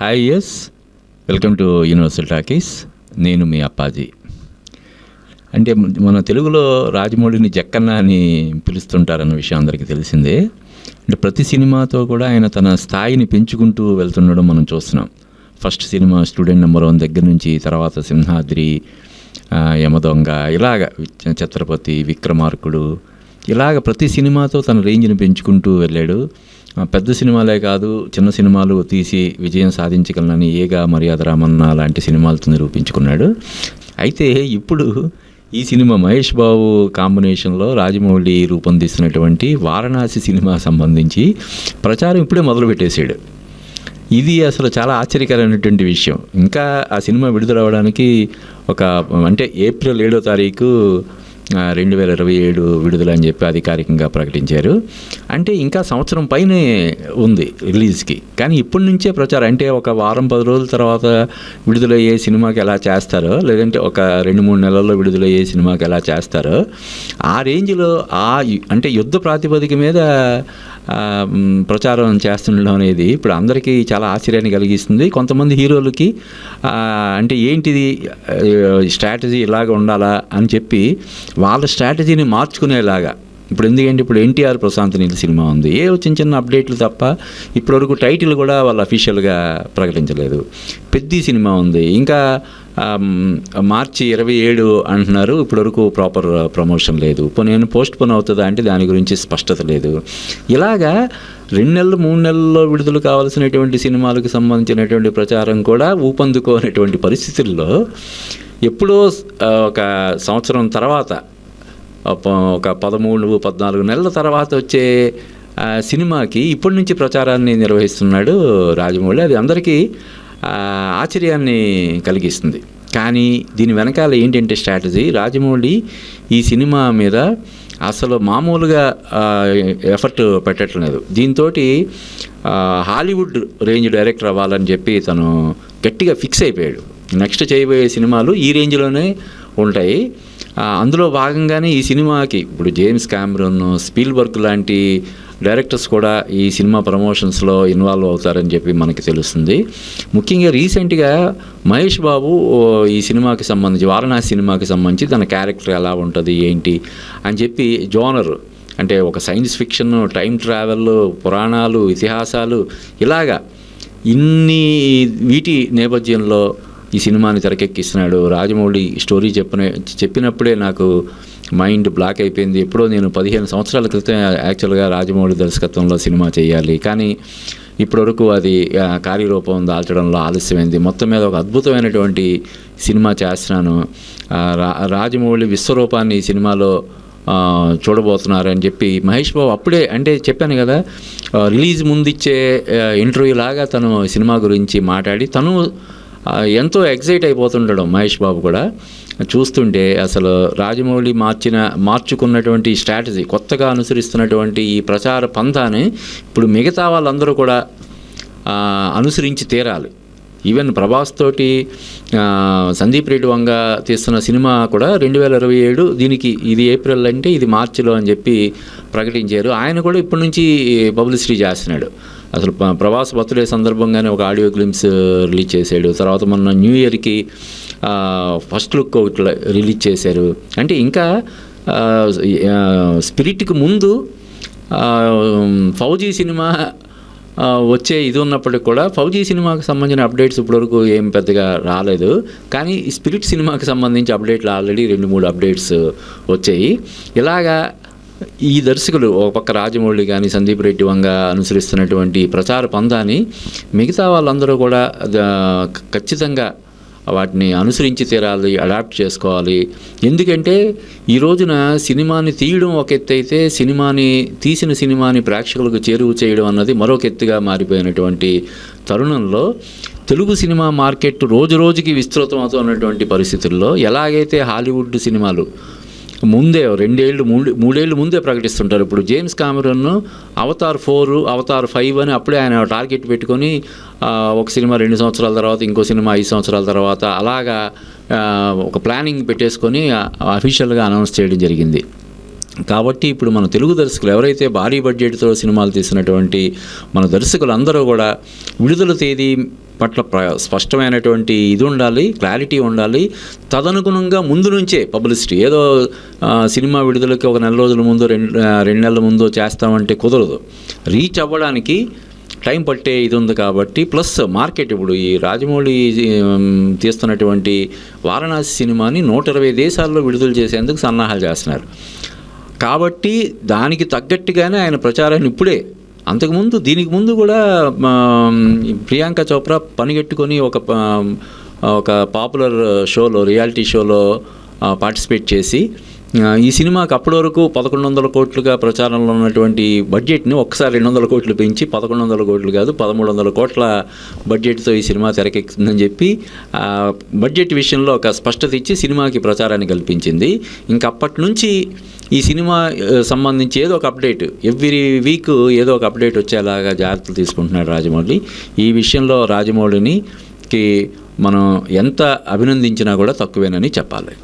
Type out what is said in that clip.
Hi yes welcome to Universal Talkies నేను మీ అప్పాజీ. అంటే మన తెలుగులో రాజమౌళిని జక్కన్న అని పిలుస్తుంటారన్న విషయం అందరికీ తెలిసిందే. అంటే ప్రతి సినిమాతో కూడా ఆయన తన స్థాయిని పెంచుకుంటూ వెళ్తుండడం మనం చూస్తున్నాం. First cinema student number one దగ్గర నుంచి తర్వాత సింహాద్రి యమదొంగ ఇలాగ ఛత్రపతి విక్రమార్కుడు ఇలాగ ప్రతి సినిమాతో తన రేంజ్ని పెంచుకుంటూ వెళ్ళాడు. పెద్ద సినిమాలే కాదు చిన్న సినిమాలు తీసి విజయం సాధించగలనని ఏగా మర్యాద రామన్న లాంటి సినిమాలతో నిరూపించుకున్నాడు. అయితే ఇప్పుడు ఈ సినిమా మహేష్ బాబు కాంబినేషన్లో రాజమౌళి రూపొందిస్తున్నటువంటి వారణాసి సినిమా సంబంధించి ప్రచారం ఇప్పుడే మొదలుపెట్టేశాడు. ఇది అసలు చాలా ఆశ్చర్యకరమైనటువంటి విషయం. ఇంకా ఆ సినిమా విడుదలవ్వడానికి ఒక అంటే ఏప్రిల్ ఏడో తారీఖు రెండు వేల ఇరవై ఏడు విడుదల అని చెప్పి అధికారికంగా ప్రకటించారు. అంటే ఇంకా సంవత్సరం పైనే ఉంది రిలీజ్కి. కానీ ఇప్పటి నుంచే ప్రచారం అంటే ఒక వారం పది రోజుల తర్వాత విడుదలయ్యే సినిమాకి ఎలా చేస్తారో లేదంటే ఒక రెండు మూడు నెలల్లో విడుదలయ్యే సినిమాకి ఎలా చేస్తారో ఆ రేంజ్లో ఆ యు- అంటే యుద్ధ ప్రాతిపదిక మీద ప్రచారం చేస్తుండడం అనేది ఇప్పుడు అందరికీ చాలా ఆశ్చర్యాన్ని కలిగిస్తుంది. కొంతమంది హీరోలకి అంటే ఏంటిది స్ట్రాటజీ ఇలాగ ఉండాలా అని చెప్పి వాళ్ళ స్ట్రాటజీని మార్చుకునేలాగా. ఇప్పుడు ఎందుకంటే ఇప్పుడు ఎన్టీఆర్ ప్రశాంత్ నీళ్ళ సినిమా ఉంది. ఏ చిన్న చిన్న అప్డేట్లు తప్ప ఇప్పటివరకు టైటిల్ కూడా వాళ్ళు అఫీషియల్గా ప్రకటించలేదు. పెద్ద సినిమా ఉంది. ఇంకా మార్చి ఇరవై ఏడు అంటున్నారు. ఇప్పటివరకు ప్రాపర్ ప్రమోషన్ లేదు. ఇప్పుడు నేను పోస్ట్ పోన్ అవుతుందా అంటే దాని గురించి స్పష్టత లేదు. ఇలాగా రెండు నెలలు మూడు నెలల్లో విడుదల కావాల్సినటువంటి సినిమాలకు సంబంధించినటువంటి ప్రచారం కూడా ఊపందుకోనటువంటి పరిస్థితుల్లో ఎప్పుడో ఒక సంవత్సరం తర్వాత ఒక- పదమూడు పద్నాలుగు నెలల తర్వాత వచ్చే సినిమాకి ఇప్పటి నుంచి ప్రచారాన్ని నిర్వహిస్తున్నాడు రాజమౌళి. అది అందరికీ ఆశ్చర్యాన్ని కలిగిస్తుంది. కానీ దీని వెనకాల ఏంటంటే స్ట్రాటజీ రాజమౌళి ఈ సినిమా మీద అసలు మామూలుగా ఎఫర్ట్ పెట్టట్లేదు. దీంతో హాలీవుడ్ రేంజ్ డైరెక్టర్ అవ్వాలని చెప్పి తను గట్టిగా ఫిక్స్ అయిపోయాడు. నెక్స్ట్ చేయబోయే సినిమాలు ఈ రేంజ్లోనే ఉంటాయి. అందులో భాగంగానే ఈ సినిమాకి ఇప్పుడు జేమ్స్ క్యామరూన్ స్పీల్బర్గ్ లాంటి డైరెక్టర్స్ కూడా ఈ సినిమా ప్రమోషన్స్లో ఇన్వాల్వ్ అవుతారని చెప్పి మనకి తెలుస్తుంది. ముఖ్యంగా రీసెంట్గా మహేష్ బాబు ఈ సినిమాకి సంబంధించి వారణాసి సినిమాకి సంబంధించి తన క్యారెక్టర్ ఎలా ఉంటుంది ఏంటి అని చెప్పి జోనర్ అంటే ఒక సైన్స్ ఫిక్షన్ టైం ట్రావెల్ పురాణాలు ఇతిహాసాలు ఇలాగా ఇన్ని వీటి నేపథ్యంలో ఈ సినిమాని తెరకెక్కిస్తున్నాడు. రాజమౌళి స్టోరీ చెప్పిన చెప్పినప్పుడే నాకు మైండ్ బ్లాక్ అయిపోయింది. ఎప్పుడో నేను పదిహేను సంవత్సరాల క్రితం యాక్చువల్గా రాజమౌళి దర్శకత్వంలో సినిమా చేయాలి. కానీ ఇప్పటివరకు అది కార్యరూపం దాల్చడంలో ఆలస్యమైంది. మొత్తం మీద ఒక అద్భుతమైనటువంటి సినిమా చేస్తున్నాను. రా రాజమౌళి విశ్వరూపాన్ని ఈ సినిమాలో చూడబోతున్నారని చెప్పి మహేష్ బాబు అప్పుడే అంటే చెప్పాను కదా రిలీజ్ ముందు ఇచ్చే ఇంటర్వ్యూ లాగా తను సినిమా గురించి మాట్లాడి తను ఎంతో ఎగ్జైట్ అయిపోతుండడం మహేష్ బాబు కూడా. చూస్తుంటే అసలు రాజమౌళి మార్చిన మార్చుకున్నటువంటి స్ట్రాటజీ కొత్తగా అనుసరిస్తున్నటువంటి ఈ ప్రచార పంథాని ఇప్పుడు మిగతా వాళ్ళందరూ కూడా అనుసరించి తీరాలి. ఈవెన్ ప్రభాస్ తోటి సందీప్ రెడ్డి వంగ తీస్తున్న సినిమా కూడా రెండు వేల ఇరవై ఏడు దీనికి ఇది ఏప్రిల్ అంటే ఇది మార్చిలో అని చెప్పి ప్రకటించారు. ఆయన కూడా ఇప్పటి నుంచి పబ్లిసిటీ చేస్తున్నాడు. అసలు ప్రవాస బర్త్డే సందర్భంగానే ఒక ఆడియో క్లిమ్స్ రిలీజ్ చేశాడు. తర్వాత మొన్న న్యూ ఇయర్కి ఫస్ట్ లుక్ ఒకటి రిలీజ్ చేశారు. అంటే ఇంకా స్పిరిట్కి ముందు ఫౌజీ సినిమా వచ్చే ఇది ఉన్నప్పటికి కూడా ఫౌజీ సినిమాకి సంబంధించిన అప్డేట్స్ ఇప్పటివరకు ఏం పెద్దగా రాలేదు. కానీ స్పిరిట్ సినిమాకి సంబంధించి అప్డేట్లు ఆల్రెడీ రెండు మూడు అప్డేట్స్ వచ్చాయి. ఇలాగా ఈ దర్శకులు ఒక పక్క రాజమౌళి కానీ సందీప్ రెడ్డి వంగ అనుసరిస్తున్నటువంటి ప్రచార పందాన్ని మిగతా వాళ్ళందరూ కూడా ఖచ్చితంగా వాటిని అనుసరించి తీరాలి అడాప్ట్ చేసుకోవాలి. ఎందుకంటే ఈ రోజున సినిమాని తీయడం ఒక ఎత్తు అయితే సినిమాని తీసిన సినిమాని ప్రేక్షకులకు చేరువ చేయడం అన్నది మరొక ఎత్తుగా మారిపోయినటువంటి తరుణంలో తెలుగు సినిమా మార్కెట్ రోజు రోజుకి విస్తృతం అవుతున్నటువంటి పరిస్థితుల్లో ఎలాగైతే హాలీవుడ్ సినిమాలు ముందే రెండేళ్ళు మూడు మూడేళ్ళు ముందే ప్రకటిస్తుంటారు. ఇప్పుడు James Cameron Avatar four Avatar five అని అప్పుడే ఆయన టార్గెట్ పెట్టుకొని ఒక సినిమా రెండు సంవత్సరాల తర్వాత ఇంకో సినిమా ఐదు సంవత్సరాల తర్వాత అలాగా ఒక ప్లానింగ్ పెట్టేసుకొని అఫీషియల్గా అనౌన్స్ చేయడం జరిగింది. కాబట్టి ఇప్పుడు మన తెలుగు దర్శకులు ఎవరైతే భారీ బడ్జెట్తో సినిమాలు తీసినటువంటి మన దర్శకులు అందరూ కూడా విడుదల తేదీ పట్ల ప్ర స్పష్టమైనటువంటి ఇది ఉండాలి క్లారిటీ ఉండాలి. తదనుగుణంగా ముందు నుంచే పబ్లిసిటీ. ఏదో సినిమా విడుదలకి ఒక నెల రోజుల ముందు రెండు రెండు నెలల ముందు చేస్తామంటే కుదరదు. రీచ్ అవ్వడానికి టైం పట్టే ఇది ఉంది కాబట్టి ప్లస్ మార్కెట్ ఇప్పుడు ఈ రాజమౌళి తీస్తున్నటువంటి వారణాసి సినిమాని నూట ఇరవై దేశాల్లో విడుదల చేసేందుకు సన్నాహాలు చేస్తున్నారు. కాబట్టి దానికి తగ్గట్టుగానే ఆయన ప్రచారాన్ని ఇప్పుడే అంతకుముందు దీనికి ముందు కూడా ప్రియాంక చోప్రా పనిగెట్టుకొని ఒక ఒక పాపులర్ షోలో రియాలిటీ షోలో పార్టిసిపేట్ చేసి ఈ సినిమాకి అప్పటి వరకు పదకొండు వందల కోట్లుగా ప్రచారంలో ఉన్నటువంటి బడ్జెట్ని ఒక్కసారి రెండు వందల కోట్లు పెంచి పదకొండు వందల కోట్లు కాదు పదమూడు వందల కోట్ల బడ్జెట్తో ఈ సినిమా తెరకెక్కుతుందని చెప్పి బడ్జెట్ విషయంలో ఒక స్పష్టత ఇచ్చి సినిమాకి ప్రచారాన్ని కల్పించింది. ఇంకా అప్పటి నుంచి ఈ సినిమా సంబంధించి ఏదో ఒక అప్డేట్ ఎవ్రీ వీక్ ఏదో ఒక అప్డేట్ వచ్చేలాగా జాగ్రత్తలు తీసుకుంటున్నాడు రాజమౌళి. ఈ విషయంలో రాజమౌళిని కి మనం ఎంత అభినందించినా కూడా తక్కువేనని చెప్పాలి.